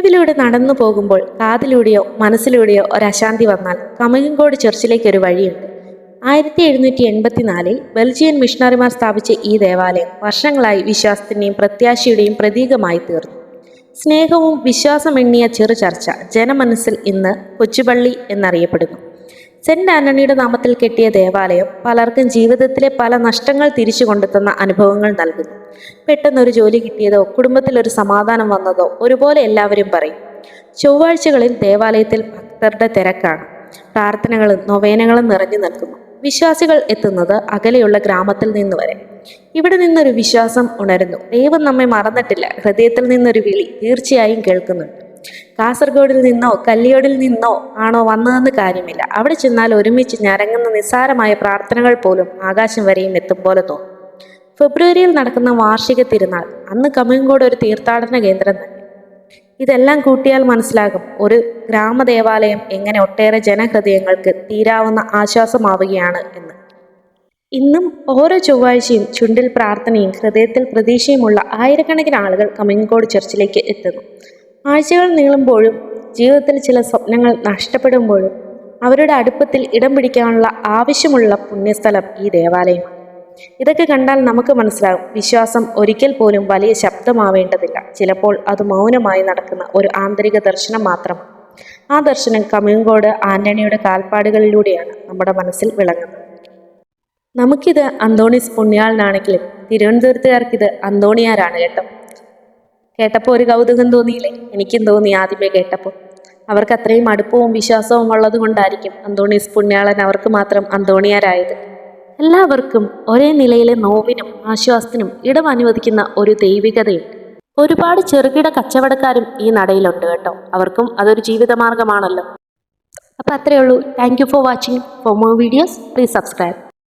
തെരുവിലൂടെ നടന്നു പോകുമ്പോൾ കാതിലൂടെയോ മനസ്സിലൂടെയോ അശാന്തി വന്നാൽ കമകങ്കോട് ചർച്ചിലേക്ക് ഒരു വഴിയുണ്ട്. ആയിരത്തി എഴുന്നൂറ്റി എൺപത്തിനാലിൽ ബെൽജിയൻ മിഷണറിമാർ സ്ഥാപിച്ച ഈ ദേവാലയം വർഷങ്ങളായി വിശ്വാസത്തിന്റെയും പ്രത്യാശയുടെയും പ്രതീകമായി തീർന്നു. സ്നേഹവും വിശ്വാസമെണ്ണിയ ചെറു ചർച്ച ജനമനസ്സിൽ ഇന്ന് കൊച്ചുപള്ളി എന്നറിയപ്പെടുന്നു. സെന്റ് ആന്റണിയുടെ നാമത്തിൽ കെട്ടിയ ദേവാലയം പലർക്കും ജീവിതത്തിലെ പല നഷ്ടങ്ങൾ തിരിച്ചു കൊണ്ടെത്തുന്ന അനുഭവങ്ങൾ നൽകുന്നു. പെട്ടെന്നൊരു ജോലി കിട്ടിയതോ കുടുംബത്തിൽ ഒരു സമാധാനം വന്നതോ ഒരുപോലെ എല്ലാവരും പറയും. ചൊവ്വാഴ്ചകളിൽ ദേവാലയത്തിൽ ഭക്തരുടെ തിരക്കാണ്. പ്രാർത്ഥനകളും നൊവേനകളും നിറഞ്ഞു നിൽക്കുന്നു. വിശ്വാസികൾ എത്തുന്നത് അകലെയുള്ള ഗ്രാമത്തിൽ നിന്ന് വരെ. ഇവിടെ നിന്നൊരു വിശ്വാസം ഉണരുന്നു. ദൈവം നമ്മെ മറന്നിട്ടില്ല. ഹൃദയത്തിൽ നിന്നൊരു വിളി തീർച്ചയായും കേൾക്കുന്നുണ്ട്. കാസർഗോഡിൽ നിന്നോ കല്ലിയോടിൽ നിന്നോ ആണോ വന്നതെന്ന് കാര്യമില്ല. അവിടെ ചെന്നാൽ ഒരുമിച്ച് ഞരങ്ങുന്ന നിസ്സാരമായ പ്രാർത്ഥനകൾ പോലും ആകാശം വരെയും എത്തും പോലെ തോന്നും. ഫെബ്രുവരിയിൽ നടക്കുന്ന വാർഷിക തിരുനാൾ അന്ന് കമ്മിങ്കോട് ഒരു തീർത്ഥാടന കേന്ദ്രം തന്നെ. ഇതെല്ലാം കൂട്ടിയാൽ മനസ്സിലാകും ഒരു ഗ്രാമദേവാലയം എങ്ങനെ ഒട്ടേറെ ജനഹൃദയങ്ങൾക്ക് തീരാവുന്ന ആശ്വാസമാവുകയാണ് എന്ന്. ഇന്നും ഓരോ ചൊവ്വാഴ്ചയും ചുണ്ടിൽ പ്രാർത്ഥനയും ഹൃദയത്തിൽ പ്രതീക്ഷയുമുള്ള ആയിരക്കണക്കിന് ആളുകൾ കമ്മിങ്കോട് ചർച്ചിലേക്ക് എത്തുന്നു. ആഴ്ചകൾ നീളുമ്പോഴും ജീവിതത്തിൽ ചില സ്വപ്നങ്ങൾ നഷ്ടപ്പെടുമ്പോഴും അവരുടെ അടുപ്പത്തിൽ ഇടം പിടിക്കാനുള്ള ആവശ്യമുള്ള പുണ്യസ്ഥലം ഈ ദേവാലയമാണ്. ഇതൊക്കെ കണ്ടാൽ നമുക്ക് മനസ്സിലാകും വിശ്വാസം ഒരിക്കൽ പോലും വലിയ ശബ്ദമാവേണ്ടതില്ല. ചിലപ്പോൾ അത് മൗനമായി നടക്കുന്ന ഒരു ആന്തരിക ദർശനം മാത്രമാണ്. ആ ദർശനം കമിങ്കോട് ആന്റണിയുടെ കാൽപ്പാടുകളിലൂടെയാണ് നമ്മുടെ മനസ്സിൽ വിളങ്ങുന്നത്. നമുക്കിത് അന്തോണിസ് പുണ്യാളനാണെങ്കിലും തിരുവനന്തപുരത്തുകാർക്കിത് അന്തോണിയാരാണ് കേട്ടോ. കേട്ടപ്പോൾ ഒരു കൗതുകം തോന്നിയില്ലേ? എനിക്കും തോന്നി ആദ്യമേ കേട്ടപ്പോൾ അവർക്ക് അത്രയും അടുപ്പവും വിശ്വാസവും ഉള്ളത് കൊണ്ടായിരിക്കും അന്തോണീസ് പുണ്യാളൻ അവർക്ക് മാത്രം അന്തോണിയാരായത്. എല്ലാവർക്കും ഒരേ നിലയിലെ നോവിനും ആശ്വാസത്തിനും ഇടം അനുവദിക്കുന്ന ഒരു ദൈവികതയുണ്ട്. ഒരുപാട് ചെറുകിട കച്ചവടക്കാരും ഈ നടയിലുണ്ട് കേട്ടോ. അവർക്കും അതൊരു ജീവിതമാർഗമാണല്ലോ. അപ്പോൾ അത്രയേ ഉള്ളൂ. Thank you for watching for more videos please subscribe